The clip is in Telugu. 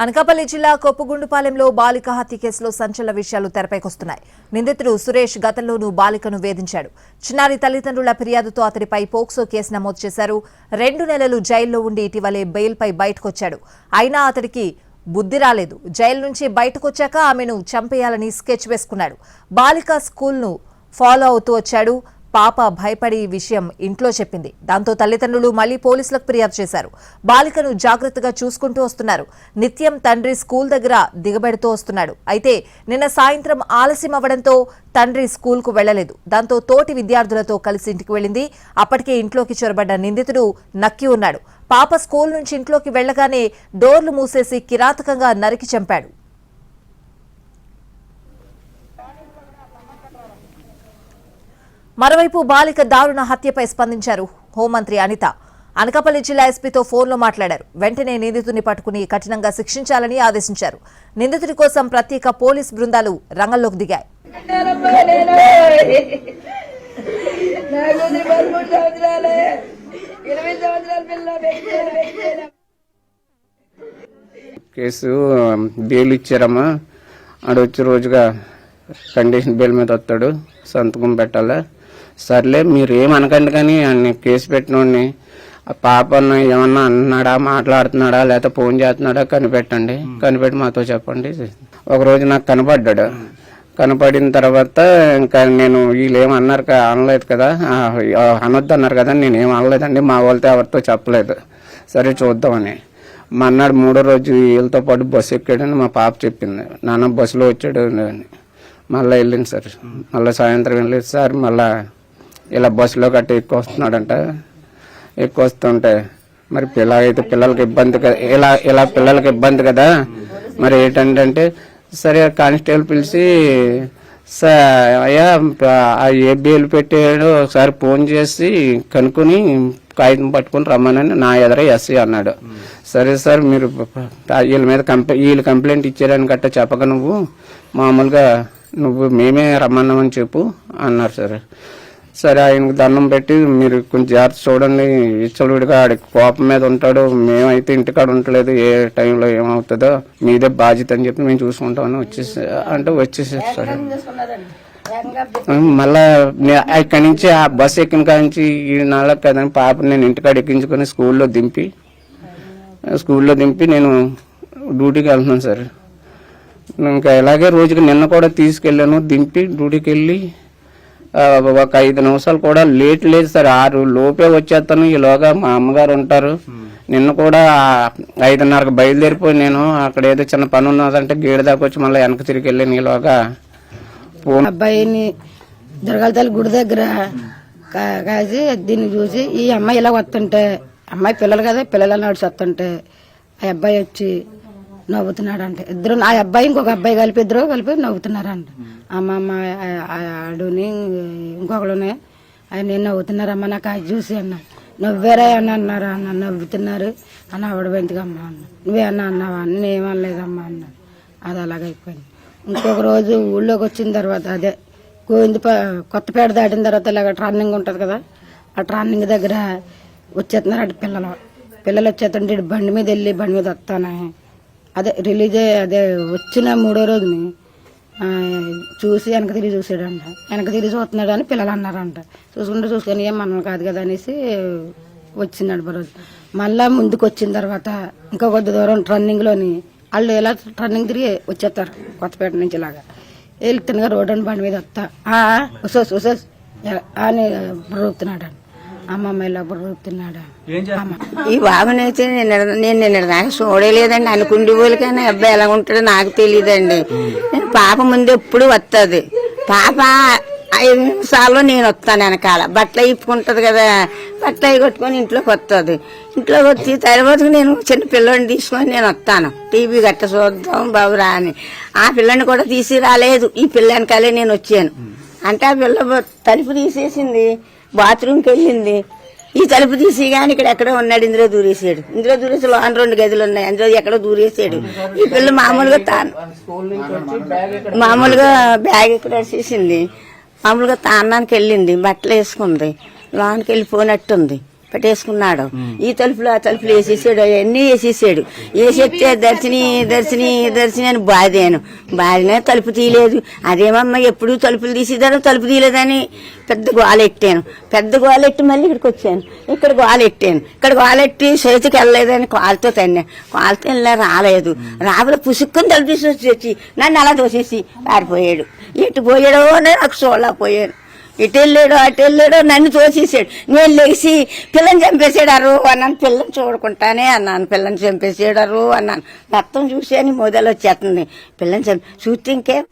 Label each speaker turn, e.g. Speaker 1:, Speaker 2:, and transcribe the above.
Speaker 1: అనకాపల్లి జిల్లా కొప్పుగుండుపాలెంలో బాలిక హత్య కేసులో సంచలన విషయాలు తెరపైకొస్తున్నాయి. నిందితుడు సురేష్ గతంలోనూ బాలికను వేధించాడు. చిన్నారి తల్లిదండ్రుల ఫిర్యాదుతో అతడిపై పోక్సో కేసు నమోదు చేశారు. రెండు నెలలు జైల్లో ఉండి ఇటీవలే బెయిల్పై బయటకొచ్చాడు. అయినా అతడికి బుద్ధి రాలేదు. జైలు నుంచి బయటకొచ్చాక ఆమెను చంపేయాలని స్కెచ్ వేసుకున్నాడు. బాలిక స్కూల్ను ఫాలో అవుతూ వచ్చాడు. పాప భయపడి ఈ విషయం ఇంట్లో చెప్పింది. దాంతో తల్లిదండ్రులు మళ్ళీ పోలీసులకు ఫిర్యాదు చేశారు. బాలికను జాగ్రత్తగా చూసుకుంటూ వస్తున్నారు. నిత్యం తండ్రి స్కూల్ దగ్గర దిగబెడుతూ వస్తున్నాడు. అయితే నిన్న సాయంత్రం ఆలస్యం అవ్వడంతో తండ్రి స్కూల్కు వెళ్ళలేదు దాంతో తోటి విద్యార్థులతో కలిసి ఇంటికి వెళ్ళింది. అప్పటికే ఇంట్లోకి చొరబడ్డ నిందితుడు నక్కి ఉన్నాడు. పాప స్కూల్ నుంచి ఇంట్లోకి వెళ్ళగానే డోర్లు మూసేసి కిరాతకంగా నరికి చంపాడు. మరోవైపు బాలిక దారుణ హత్యపై స్పందించారు హోంమంత్రి అనిత. అనకాపల్లి జిల్లా ఎస్పీతో ఫోన్లో మాట్లాడారు. వెంటనే నిందితుడిని పట్టుకుని కఠినంగా శిక్షించాలని ఆదేశించారు. నిందితుడి కోసం ప్రత్యేక పోలీస్ బృందాలు రంగంలోకి దిగాయి.
Speaker 2: Case bail ఇచ్చారమ్మా. ఆడు వచ్చి రోజుగా కండిషన్ బెయిల్ మీద వస్తాడు. సంతకం పెట్టాలా? సర్లే మీరు ఏమనకండి కానీ ఆయన కేసు పెట్టినోడిని. ఆ పాపను ఏమన్నా అంటున్నాడా మాట్లాడుతున్నాడా లేకపోతే ఫోన్ చేస్తున్నాడా కనిపెట్టండి. కనిపెట్టి మాతో చెప్పండి. ఒక రోజు నాకు కనపడ్డాడు. కనపడిన తర్వాత ఇంకా నేను వీళ్ళు ఏం అన్నారు కా- అనలేదు కదా. అనొద్దు అన్నారు కదా. నేను ఏం అనలేదండి. మా వాళ్ళతో ఎవరితో చెప్పలేదు. సరే చూద్దామని. మన్నాడు మూడో రోజు వీళ్ళతో పాటు బస్సు ఎక్కాడని మా పాప చెప్పింది. నాన్న బస్సులో వచ్చాడు అని. మళ్ళీ వెళ్ళింది సార్. మళ్ళీ సాయంత్రం వెళ్ళేది సార్. మళ్ళా ఇలా బస్సులో గట్ట ఎక్కువ వస్తున్నాడంట ఎక్కువ వస్తుంటే మరి పిల్ల అయితే పిల్లలకి ఇబ్బంది కదా ఇలా ఇలా పిల్లలకి ఇబ్బంది కదా. మరి ఏంటంటే సరే కానిస్టేబుల్ పిలిచి అయ్యా ఆ ఏ పెట్టాడు ఒకసారి ఫోన్ చేసి కనుక్కొని కాగితం పట్టుకుని రమ్మనని నా ఎదుర ఎస్సీ అన్నాడు. సరే సార్ మీరు వీళ్ళ మీద కంప్లైంట్ వీళ్ళు కంప్లైంట్ ఇచ్చారని గట్ట చెప్పక నువ్వు మామూలుగా నువ్వు మేమే రమ్మన్నామని చెప్పు అన్నారు సార్. సరే ఆయనకు దండం పెట్టి మీరు కొంచెం జాగ్రత్త చూడండి. ఇచ్చలుడిగా ఆడి కోపం మీద ఉంటాడు. మేమైతే ఇంటికాడ ఉండలేదు. ఏ టైంలో ఏమవుతుందో మీదే బాధ్యత అని చెప్పి మేము చూసుకుంటామని వచ్చేసి అంటే వచ్చేసారు సార్. మళ్ళా ఇక్కడి నుంచి ఆ బస్సు ఎక్కిన కాడ నుంచి ఈ నెల కదని పాప నేను ఇంటికాడ ఎక్కించుకొని స్కూల్లో దింపి స్కూల్లో దింపి నేను డ్యూటీకి వెళ్తున్నాను సార్. ఇంకా ఇలాగే రోజుకి నిన్న కూడా తీసుకెళ్ళాను. దింపి డ్యూటీకి వెళ్ళి ఒక ఐదు నిమిషాలు కూడా లేట్ లేదు సార్. ఆరు లోపే వచ్చేస్తాను. ఈలోగా మా అమ్మగారు ఉంటారు. నిన్న కూడా ఐదున్నరకు బయలుదేరిపోయి నేను అక్కడ ఏదో చిన్న పని ఉన్నదంటే గేడు దాకా వచ్చి మళ్ళీ వెనక తిరిగి వెళ్ళాను ఈలోగా.
Speaker 3: అబ్బాయిని దుర్గాల తల్లి గుడి దగ్గర కా- కాసి దీన్ని చూసి ఈ అమ్మాయి ఇలా వస్తుంటే అమ్మాయి పిల్లలు కదా పిల్లలు నడిచి వస్తుంటే ఆ అబ్బాయి వచ్చి నవ్వుతున్నాడంట. ఇద్దరు ఆ అబ్బాయి ఇంకొక అబ్బాయి కలిపి ఇద్దరు కలిపి నవ్వుతున్నారంట. అమ్మమ్మ ఆడుని ఇంకొకడుని ఆయన నేను నవ్వుతున్నారమ్మ? నాకు అది చూసి అన్నా. నవ్వారా అని అన్నారు అన్న? నవ్వుతున్నారు. అని ఆవిడ వెంతకమ్మ అన్న. నువ్వేమన్నా అన్నావా? నేను ఏమనలేదమ్మా అన్న. అది అలాగైపోయింది ఇంకొక రోజు ఊళ్ళోకి వచ్చిన తర్వాత అదే గోవింద కొత్తపేట దాటిన తర్వాత ఇలాగ ట్రాన్నింగ్ ఉంటుంది కదా ఆ ట్రాన్నింగ్ దగ్గర వచ్చేస్తున్నారు అటు పిల్లలు. పిల్లలు వచ్చేస్తుంటే ఇటు బండి మీద వెళ్ళి బండి మీద వస్తానే. అదే రిలీజ్ అదే వచ్చిన మూడో రోజుని చూసి వెనక తిరిగి చూసాడంట. వెనక తిరిగి చూస్తున్నాడు అని పిల్లలు అన్నారంట. చూసుకుంటే చూసుకొని ఏం మనం కాదు కదా అనేసి వచ్చిందంట రోజు మళ్ళా ముందుకు వచ్చిన తర్వాత ఇంకా కొద్ది దూరం ట్రన్నింగ్లోని వాళ్ళు ఎలా ట్రన్నింగ్ తిరిగి వచ్చేస్తారు కొత్తపేట నుంచి ఇలాగా. వెళ్తున్నగా రోడ్డు బండి మీద వస్తా ఉసోస్ ఉసోస్ అని బుర్రుతున్నాడు అమ్మమ్మ ఇలా బుర్రుతున్నాడు
Speaker 4: ఈ బాబునైతే నేను నేను నిన్న దాకా చూడలేదండి. అనుకుండే వాళ్ళకైనా అబ్బాయి ఎలా ఉంటాడో నాకు తెలియదండి నేను పాప ముందు ఎప్పుడు వస్తుంది పాప ఐదు నిమిషాల్లో నేను వస్తాను వెనకాల. బట్టలు ఇప్పుకుంటది కదా. బట్టలు అవి కొట్టుకొని ఇంట్లోకి వస్తుంది ఇంట్లోకి వచ్చి తర్వాత నేను చిన్న పిల్లని తీసుకొని నేను వస్తాను. టీవీ గట్ట చూద్దాం బాబురా అని. ఆ పిల్లని కూడా తీసి రాలేదు. ఈ పిల్ల వెనకాలే నేను వచ్చాను. అంటే ఆ పిల్ల తలుపు తీసేసింది. బాత్రూమ్కి వెళ్ళింది ఈ తలుపు తీసి కానీ ఇక్కడ ఎక్కడో ఉన్నాడు ఇందులో దూరేసాడు. ఇందులో దూరేసి లోన రెండు గదులు ఉన్నాయి. అందులో ఎక్కడో దూరేసాడు. ఈ పిల్ల మామూలుగా తాను మామూలుగా బ్యాగ్ ఇక్కడ వేసేసింది. మామూలుగా తాన్నానికి వెళ్ళింది. బట్టలు వేసుకుంది. లోనికి వెళ్ళిపోయినట్టుంది పెట్టేసుకున్నాడు. ఈ తలుపులు ఆ తలుపులు వేసేసాడు అవన్నీ వేసేసాడు. వేసేస్తే దర్శిని దర్శిని దర్శిని అని బాధాను. బాధిన తలుపు తీయలేదు. అదేమమ్మా ఎప్పుడు తలుపులు తీసేదాను తలుపు తీయలేదని పెద్ద గోలెట్టాను పెద్ద గోలెట్టి మళ్ళీ ఇక్కడికి వచ్చాను. ఇక్కడ గోలెట్టాను ఇక్కడ గోలెట్టి చేతికి వెళ్ళలేదని కాలుతో తన్నాను కాలుతో వెళ్ళా రాలేదు. రాబోలే పుసుక్కుని తలుపు తీసి వచ్చి నన్ను అలా తోసేసి పారిపోయాడు. ఎటు పోయాడో నాకు చూడలేకపోయాను. ఇటు వెళ్ళాడు అటు వెళ్ళాడు నన్ను తోసేసాడు. నేను లేచి పిల్లని చంపేసాడారు అన్నాను. పిల్లని చూడకుండానే అన్నాను. పిల్లని చంపేసాడారు అన్నాను. మొత్తం చూసి అని మొదలు వచ్చేస్తుంది పిల్లని చంపి చూస్తే ఇంకే?